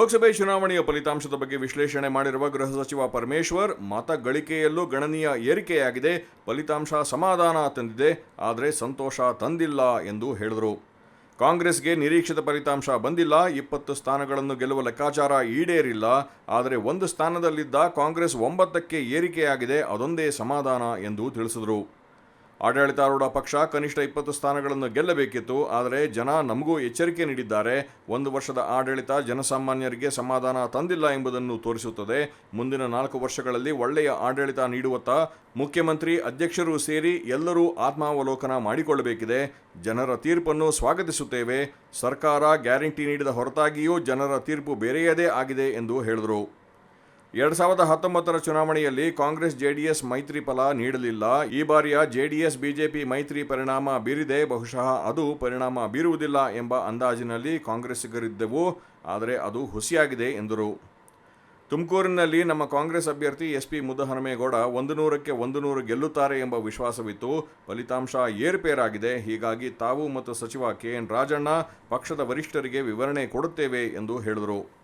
ಲೋಕಸಭೆ ಚುನಾವಣೆಯ ಫಲಿತಾಂಶದ ಬಗ್ಗೆ ವಿಶ್ಲೇಷಣೆ ಮಾಡಿರುವ ಗೃಹ ಸಚಿವ ಪರಮೇಶ್ವರ್, ಮತ ಗಳಿಕೆಯಲ್ಲೂ ಗಣನೀಯ ಏರಿಕೆಯಾಗಿದೆ, ಫಲಿತಾಂಶ ಸಮಾಧಾನ ತಂದಿದೆ, ಆದರೆ ಸಂತೋಷ ತಂದಿಲ್ಲ ಎಂದು ಹೇಳಿದರು. ಕಾಂಗ್ರೆಸ್ಗೆ ನಿರೀಕ್ಷಿತ ಫಲಿತಾಂಶ ಬಂದಿಲ್ಲ, ಇಪ್ಪತ್ತು ಸ್ಥಾನಗಳನ್ನು ಗೆಲ್ಲುವ ಲೆಕ್ಕಾಚಾರ ಈಡೇರಿಲ್ಲ, ಆದರೆ ಒಂದು ಸ್ಥಾನದಲ್ಲಿದ್ದ ಕಾಂಗ್ರೆಸ್ ಒಂಬತ್ತಕ್ಕೆ ಏರಿಕೆಯಾಗಿದೆ, ಅದೊಂದೇ ಸಮಾಧಾನ ಎಂದು ತಿಳಿಸಿದರು. ಆಡಳಿತಾರೂಢ ಪಕ್ಷ ಕನಿಷ್ಠ ಇಪ್ಪತ್ತು ಸ್ಥಾನಗಳನ್ನು ಗೆಲ್ಲಬೇಕಿತ್ತು, ಆದರೆ ಜನ ನಮಗೂ ಎಚ್ಚರಿಕೆ ನೀಡಿದ್ದಾರೆ. ಒಂದು ವರ್ಷದ ಆಡಳಿತ ಜನಸಾಮಾನ್ಯರಿಗೆ ಸಮಾಧಾನ ತಂದಿಲ್ಲ ಎಂಬುದನ್ನು ತೋರಿಸುತ್ತದೆ. ಮುಂದಿನ ನಾಲ್ಕು ವರ್ಷಗಳಲ್ಲಿ ಒಳ್ಳೆಯ ಆಡಳಿತ ನೀಡುವತ್ತ ಮುಖ್ಯಮಂತ್ರಿ ಅಧ್ಯಕ್ಷರು ಸೇರಿ ಎಲ್ಲರೂ ಆತ್ಮಾವಲೋಕನ ಮಾಡಿಕೊಳ್ಳಬೇಕಿದೆ. ಜನರ ತೀರ್ಪನ್ನು ಸ್ವಾಗತಿಸುತ್ತೇವೆ. ಸರ್ಕಾರ ಗ್ಯಾರಂಟಿ ನೀಡಿದ ಹೊರತಾಗಿಯೂ ಜನರ ತೀರ್ಪು ಬೇರೆಯದೇ ಆಗಿದೆ ಎಂದು ಹೇಳಿದರು. ಎರಡ್ ಸಾವಿರದ ಹತ್ತೊಂಬತ್ತರ ಚುನಾವಣೆಯಲ್ಲಿ ಕಾಂಗ್ರೆಸ್ ಜೆಡಿಎಸ್ ಮೈತ್ರಿ ಫಲ ನೀಡಲಿಲ್ಲ. ಈ ಬಾರಿಯ ಜೆಡಿಎಸ್, ಬಿಜೆಪಿ ಮೈತ್ರಿ ಪರಿಣಾಮ ಬೀರಿದೆ. ಬಹುಶಃ ಅದು ಪರಿಣಾಮ ಬೀರುವುದಿಲ್ಲ ಎಂಬ ಅಂದಾಜಿನಲ್ಲಿ ಕಾಂಗ್ರೆಸ್ಸಿಗರಿದ್ದೆವು. ಆದರೆ ಅದು ಹುಸಿಯಾಗಿದೆ ಎಂದರು. ತುಮಕೂರಿನಲ್ಲಿ ನಮ್ಮ ಕಾಂಗ್ರೆಸ್ ಅಭ್ಯರ್ಥಿ ಎಸ್ ಪಿ ಮುದ್ದಹನುಮೇಗೌಡ ಒಂದು ನೂರಕ್ಕೆ ಒಂದು ನೂರು ಗೆಲ್ಲುತ್ತಾರೆ ಎಂಬ ವಿಶ್ವಾಸವಿತ್ತು. ಫಲಿತಾಂಶ ಏರುಪೇರಾಗಿದೆ. ಹೀಗಾಗಿ ತಾವು ಮತ್ತು ಸಚಿವ ಕೆ ಎನ್ ರಾಜಣ್ಣ ಪಕ್ಷದ ವರಿಷ್ಠರಿಗೆ ವಿವರಣೆ ಕೊಡುತ್ತೇವೆ ಎಂದು ಹೇಳಿದರು.